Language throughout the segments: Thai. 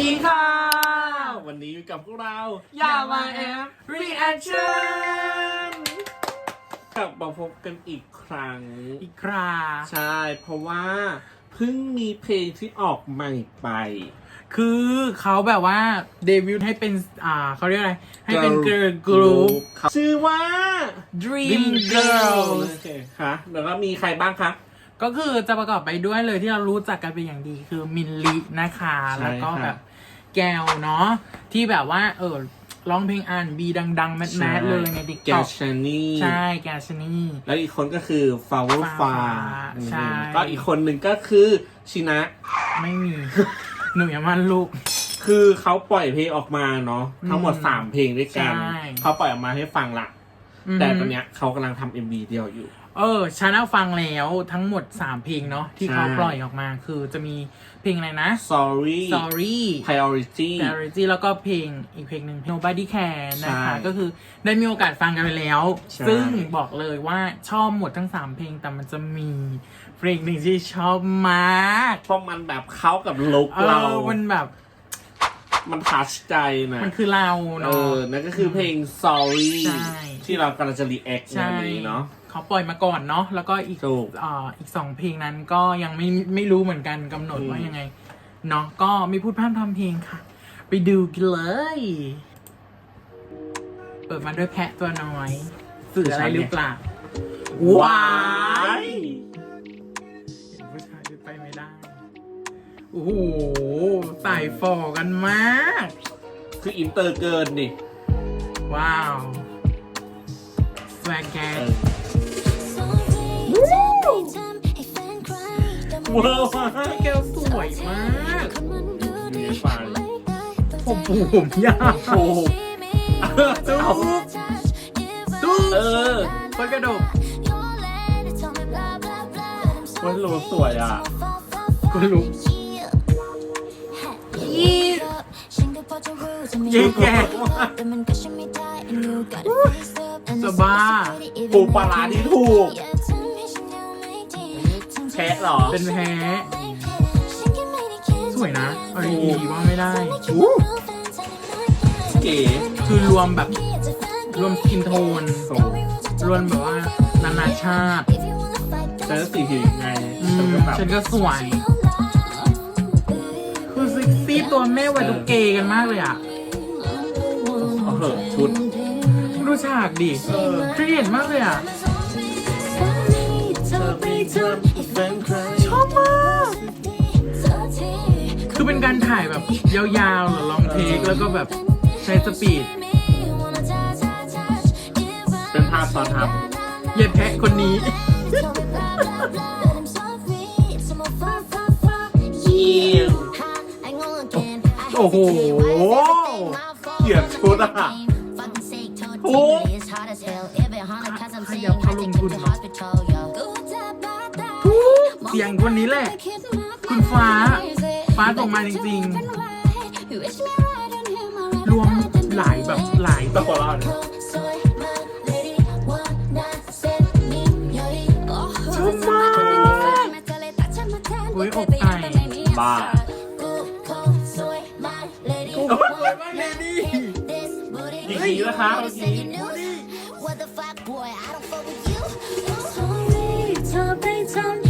ดีค่ะ วันนี้อยู่กับพวกเราอย่ามาแอป reaction กลับมาพบกันอีกครั้ง อีกคราใช่ เพราะว่าเพิ่งมีเพลงที่ออกใหม่ไป คือเขาแบบว่าเดบิวต์ให้เป็นอ่าเขาเรียกอะไร ให้เป็นเกิร์ลกรุ๊ปครับชื่อว่า Dream Girl โอเคค่ะแล้วก็มีใครบ้างคะ ก็คือจะประกอบไปด้วยเลยที่เรารู้จักกันเป็นอย่างดีคือมินลินะคะใช่แล้วก็ค่ะแบบ แกวเนาะที่แบบว่า เออร้องเพลงอ่านบีดังๆ แมสๆเลยในติ๊กแกต็อกชานี่ใช่แกชนี่ แล้วอีกคนก็คือฟาวเวอร์ฟา Flower Far ใช่ ก็อีกคนหนึ่งก็คือชินะ ไม่มี หนูอย่ามันลูก คือเขาปล่อยเพลงออกมาเนาะทั้งหมดอืมสามเพลงด้วยกันใช่เขาปล่อยออกมาให้ฟังละอือฮึแต่ตอนเนี้ยเขากำลังทำเอ็มบีเดียวอยู่ เออฉันเอาฟังแล้วทั้งหมด 3 เพลงเนาะที่เขาใช่ปล่อยออกมา คือจะมีเพลงอะไรนะ Sorry Sorry Priority Priority แล้วก็เพลงอีกเพลงหนึ่ง Nobody Care นะคะใช่ก็คือได้มีโอกาสฟังกันไปแล้วใช่ซึ่งบอกเลยว่าชอบหมดทั้ง 3 เพลงแต่มันจะมีเพลงหนึ่งที่ชอบมากเพราะมันแบบเข้ากับลุคเอเราอมันแบบ มันทัชใจนะมันคือเราเอเนาะ อนั่นก็คือเพลง Sorry ใช่ ที่เรากำลังจะรีแอคในใช่วันนี้เนาะ เขาปล่อยมาก่อนเนาะแล้วก็อีกถูกอ่าอีกสองเพลงนั้นก็ยังไม่ไม่รู้เหมือนกันกำหนดอืม ว่ายังไงเนาะก็ไม่พูดพร่ำทำเพลงค่ะ ไปดูกันเลย เปิดมาด้วยแพะตัวน้อย สื่ออะไรหรือเปล่า ว้าย โอ้โหใส่ฟอกันมาก คืออินเตอร์เกินดิว้าวแสวกแกเออเวอร์มากแก้วสวยมากมีฟังผมผมยาวโอ้โหตุ๊กตุ๊กเออคนกระดกมันรู้สวยอะคนลุก ยิ่งแกจะบ้าปูปลาร้าที่ถูกแคะเหรอ เป็นแพ้สวยนะเอาดีๆว่าไม่ได้เก๋คือรวมแบบ รวมสกินโทนโอ้รวมแบบว่า นานาชาติแต่ละสีผิวไงอืฉันมก็แบบฉันก็สวย คือเซ็กซี่ตัวแม่วัยตุกเกย์กันมากเลยอะเอาเหอะชุด ดูฉากดิเออเครียดมากเลยอะ ชอบมาก คือเป็นการถ่ายแบบยาวๆหรือลองเทคแล้วก็แบบใช้สปีดเป็นภาพตอนทเหยียดแพะคนนี้ โอ้โหเกียดชุดอะโอ้ขยับเข้าลงทุนเนอะเสียงคนนี้แหละ คุณฟ้า ฟ้าส่งมาจริงๆ รวมหลายแบบหลายตะโกนเราเนี่ยชอบมากอุ้ยอกไก่บ้า อีกทีนะคะเมื่อกี้ What the fuck boy I don't fuck with you Sorry เธอไปทำ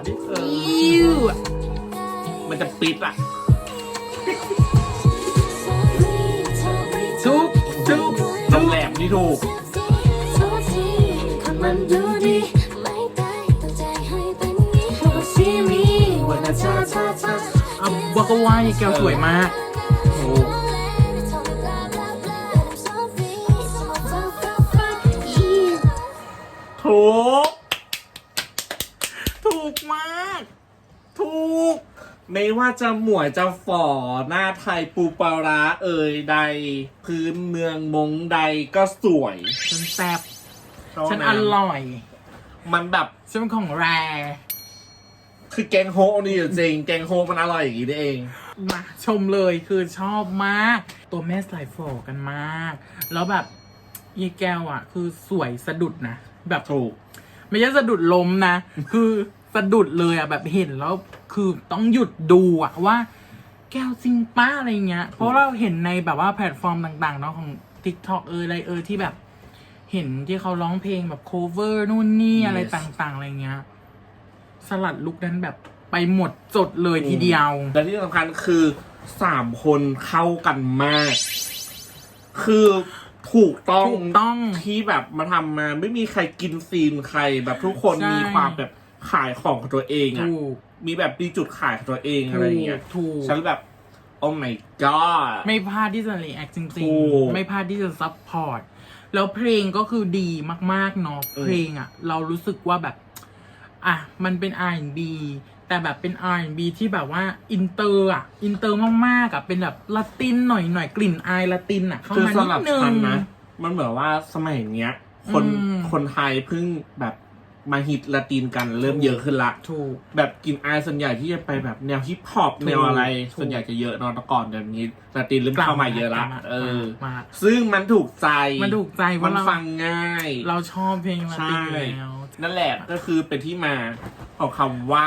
ยายแก้วอะที่เอออิ้วอะมันจะปิดอะทุกทุกตำแหลมนี่ถูกมันดูดีไม่ได้ตั้งใจให้เป็นนี้ Wanna see me wanna touch touch touch อะบอกก็ว่ายายแก้วสวยมากโอ้ถูก ถูกมาก ถูก ไม่ว่าจะหมวยจะฝ่อหน้าไทยปูปลาร้าเอ่ยใด พื้นเมืองมงใดก็สวย ฉันแซ่บฉันอร่อย มันแบบซึ่งเป็นของแร คือแกงโฮะนี่จริง แกงโฮะมันอร่อยอย่างนี้นี่เอง มาชมเลยคือชอบมาก ตัวแม่สายฟอกันมาก แล้วแบบยีแก้วอะ คือสวยสะดุดนะ แบบถูก ไม่ใช่สะดุดล้มนะ คือ สะดุดเลยอะแบบเห็นแล้วคือต้องหยุดดูอะว่า แก้วจริงป้าอะไรเงี้ย เพราะเราเห็นในแบบว่าแพลตฟอร์มต่าง ๆ เนาะของ TikTok เอออะไรเออที่แบบ เห็นที่เขาร้องเพลงแบบ cover นู่นนี่ Yes อะไรต่างๆ อะไรเงี้ย สลัดลุกนั้นแบบไปหมดจดเลยทีเดียว และที่สำคัญคือสามคนเข้ากันมาก คือถูกต้องถูกต้องที่แบบมาทำมา ไม่มีใครกินซีนใครแบบทุกคนใช่ มีความแบบ ขายของของตัวเองอะถูก มีแบบมีจุดขายของตัวเองอะไรอย่างเงี้ย ถูกฉันแบบ โอ้ my god ไม่พลาดที่จะรีแอคจริง ถูกๆ ไม่พลาดที่จะซัพพอร์ตแล้วเพลงก็คือดีมากๆเนาะเออ เพลงอะเรารู้สึกว่าแบบ อะ มันเป็น R&B แต่แบบเป็น R&B ที่แบบว่าอินเตอร์อะอินเตอร์มากๆอะเป็นแบบละตินหน่อยหน่อยๆกลิ่นอายละตินอะเข้าคือมาสำนิหรัดบนึฉังนนะ มันเหมือนว่าสมัยเนี้ย คนอืม คนไทยเพิ่งแบบ มาฮิตละตินกันเริ่มเยอะขึ้นละ ถูก แบบกลินอายส่วนใหญ่ที่จะไปแบบแนวฮิปฮอปถูกแนวอะไร ถูกส่วนใหญ่จะเยอะเนอะแต่ก่อนเดี๋ยวนี้ละตินเริ่มเข้ามาเยอะละ กลับมาเออ มาซึ่งมันถูกใจ มันถูกใจมัว่านเราฟังง่าย เราชอบเพลงละตินอยู่ใช่ แล้ว นั่นแหละก็คือเป็นที่มาของคำว่า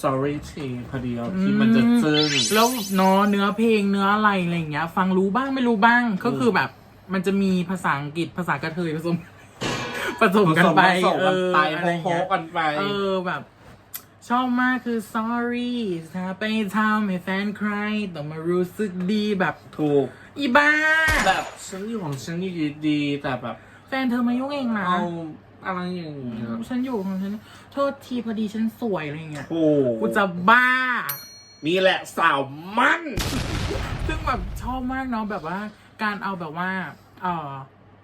sorry t พอดียวที่มันจะซึ้ง แล้วเนาะเนื้อเพลงเนื้ออะไรอะไรอย่างเงี้ย ฟังรู้บ้างไม่รู้บ้างก็คือแบบ มันจะมีภาษาอังกฤษภาษากระเทยผสม ผสมกันไปผสมเอกันอไปอะไรอย่างโฮเงี้ยๆกันไป เออแบบ ชอบมากคือ sorry ถ้าไปทำให้แฟนใครต้องมารู้สึกดีแบบถูก อีบ้า แบบฉันอยู่ของฉันอยู่ดีๆแต่แบบ แฟนเธอมายุ่งเองนะเอาอะไรอย่างเงี้ยฉันอยู่ของฉันโทษทีพอดีฉันสวยอะไรอย่างเงี้ยโอ้กูจะบ้า นี่แหละสาวมั่น ซึ่งแบบชอบมากเนาะแบบว่า การเอาแบบว่า เอ่อ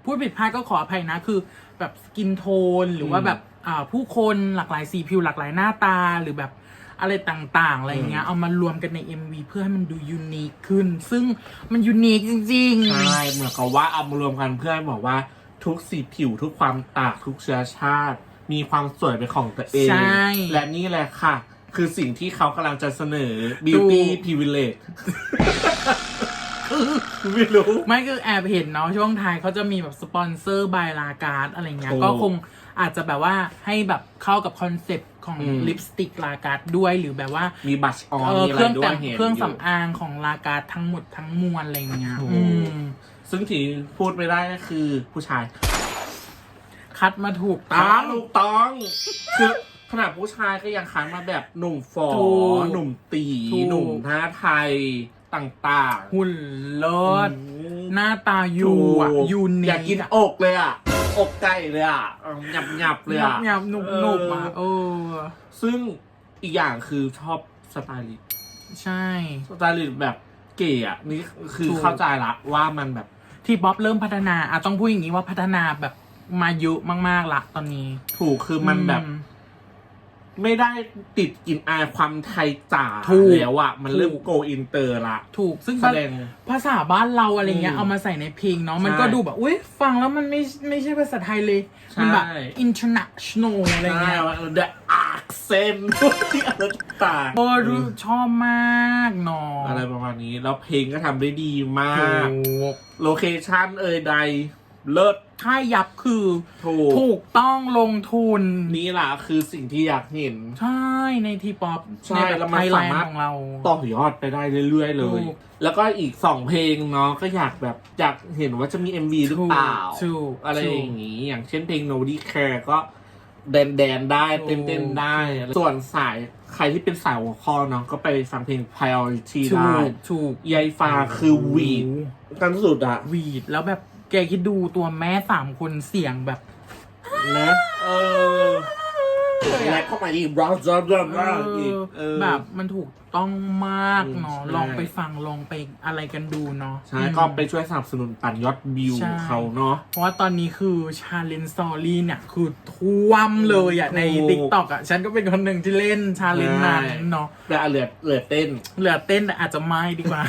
พูดผิดพลาดก็ขออภัยนะ คือแบบสกินโทนหรือว่าอืมแบบอ่าผู้คนหลากหลายสีผิวหลากหลายหน้าตาหรือแบบอะไรต่างๆ อะไรเงี้ย เอามารวมกันใน MV เพื่อให้มันดูยูนิคขึ้น ซึ่งมันยูนิคจริงใช่เหมือนกับว่าเอามารวมกันเพื่อให้บอกว่าทุกสีผิวทุกความตากทุกเชื้อชาติ มีความสวยเป็นของตัวเอง ใช่ และนี่แหละค่ะ คือสิ่งที่เขากำลังจะเสนอ beauty ถูก privilege ไม่รู้ ไม่คือแอบเห็นเนาะช่วงท้ายเขาจะมีแบบสปอนเซอร์บายลาการ์ดอะไรเงี้ย ถูกก็คงอาจจะแบบว่าให้แบบเข้ากับคอนเซปต์ของอืม ลิปสติกลาการ์ดด้วยหรือแบบว่ามีบัชออนเออมีอะเคไรรื่องด้วแต่ยงเห็นเครื่องยู่ สำอางของลาการ์ดทั้งหมดทั้งมวลอะไรเงี้ยถูก อืมซึ่งที่พูดไม่ได้ก็คือผู้ชายคัดมาถูกต้ต้อองงถูกต้องคือขนาดผู้ชายก็ยังคันมาแบบหนุ่มฟอถูกหนุ่มตี ถูก หนุ่มท่าไทย ต่างๆ หุ่นเลิศอืมหน้าตายูอะถูยูเนอยากกินอกเลยอะ อกไก่เลยอะหยับหยับๆเลยหยัอะบหยับหนุบหนุบอะเออ ซึ่งอีกอย่างคือชอบสไตลิสต์ใช่ สไตลิสต์แบบเก๋อะนี่คือถูกเข้าใจละว่ามันแบบที่บ๊อบเริ่มพัฒนาอะต้องพูดอย่างนี้ว่าพัฒนาแบบมาเยอะมากๆละตอนนี้ ถูกคือมันแบบอื ไม่ได้ติดกลินอายความไทยจ๋าถูกแล้วอะมันเริ่มถูก โกอินเตอร์ละ ถูกซึ่งแสดง ภาษาบ้านเราอะไรเงี้ยอืมเอามาใส่ในเพลงเนาะมันใช่ก็ดูแบบอุ้ยฟังแล้วมันไม่ไม่ใช่ภาษาไทยเลย ใช่ มันแบบ international อะไรใช่เงี้ยว่า the accent ที่อะไรต่างโอ้รู้ชอบมากเนาะอะไรประมาณนี้ แล้วเพลงก็ทำได้ดีมาก ถูก โลเคชั่นเอ่ยใด เลิศ ค่ายยับคือถูก ถูกต้องลงทุน นี่ล่ะคือสิ่งที่อยากเห็น ใช่ในทีป๊อปใช่ในแบแล้บวมันไทยแลนสามารถ ด์ของเรา ต่อยอดไปได้เรื่อยๆ เลย ถูก แล้วก็อีกสองเพลงเนาะก็อยากแบบอยากเห็นว่าจะมี MV หรือเปล่า ถูกอะไรถูก อย่างนี้ อย่างเช่นเพลง Nobody Care ก็แดนแดนๆได้ถูกเต้นเต้นๆได้ส่วนสายใครที่เป็นสายหัวข้อเนาะก็ไปฟังเพลง Priority ถูได้กถูกยายฟ้าคือหวีดกันสุดอะวีดแล้วแบบ แกคิดดูตัวแม่สามคนเสียงแบบนะเออแรปเข้ามาอีกบราซาบราบราอีกเออ แบบมันถูกต้องมากเนาะอืมใช่ลองไปฟังลองไปอะไรกันดูเนาะใช่อืมก็ไปช่วยสนับสนุนปั่นยอดวิวใช่เขาเนาะ เพราะว่าตอนนี้คือชาเลนสตอรี่เนี่ย คือท่วมเลยอะ ในถูก t ิ k t o k อะ ฉันก็เป็นคนหนึ่งที่เล่นชาเลนนั้นใช่เนาะ แต่เหลือเหลือเต้น เหลือเต้นแต่อาจจะไม่ดีกว่า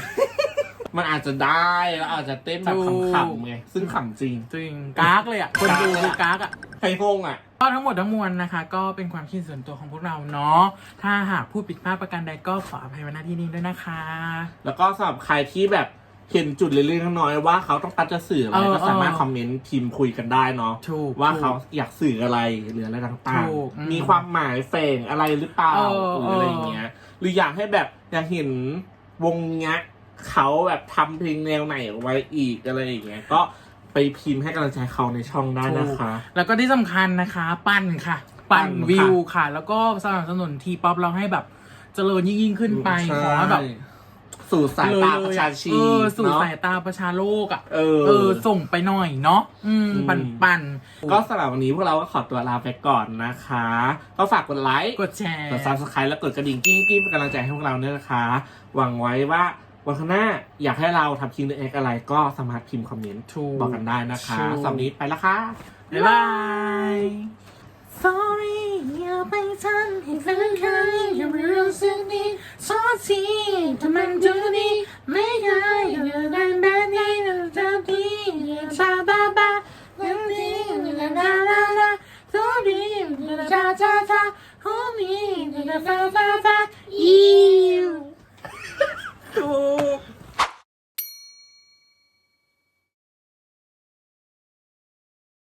มันอาจจะได้แล้วอาจจะเต้นแบบถูก ขำๆไงซึ่งขำจริง จริงกากเลยอะ คนดูคือกากอะ ใครงงอะ ก็ทั้งหมดทั้งมวลนะคะ ก็เป็นความคิดส่วนตัวของพวกเราเนาะ ถ้าหากผู้ผิดพลาดประการใดก็ขออภัยไว้ณที่นี้ด้วยนะคะ แล้วก็สำหรับใครที่แบบเห็นจุดเล็กๆน้อยๆว่าเขาต้องการจะสื่ออะไรเออก็สามารถเออ คอมเมนต์พิมพ์คุยกันได้เนาะถูก ว่าถูกเขาอยากสื่ออะไรหรืออะไรต่างถูกอืมๆ มีความหมายแฝงอะไรหรือเปล่าเออหรืออะไรอย่างเงี้ยหรืออยากให้แบบอยากเห็นวงเนี้ย เขาแบบทำเพลงแนวไหนเอาไว้อีกอะไรอย่างเงี้ยก็ไปพิมพ์ให้กำลังใจเขาในช่องได้นะคะ แล้วก็ที่สำคัญนะคะ ปั่นค่ะ ปั่นปั่นค่ะวิวค่ะ แล้วก็สนับสนุนทีป๊อปเราให้แบบเจริญยิ่งๆขึ้นไปใช่ขอให้แบบสู่สายตาเลยประชาชีเออสู่เนาะสายตาประชาโลกอะเออ เออส่งไปหน่อยเนาะอืมอืม ปั่นปั่นก็สำหรับวันนี้พวกเราก็ขอตัวลาไปก่อนนะคะ ก็ฝากกดไลค์ กดแชร์ กด subscribe แล้วกดกระดิ่งกิ้งกิ้งเป็นกำลังใจให้พวกเราด้วยนะคะ หวังไว้ว่า วันข้างหน้าอยากให้เราทำคิงเดอะเอ็กอะไรก็สามารถพิมพ์คอมเมนต์ถูกบอกกันได้นะคะถูกสำหรับวันนี้ไปแล้วค่ะ บ๊ายบาย Sorry อย่าไปทำให้แฟนใครอย่าไปรู้สึกดีโทษทีถ้ามันดู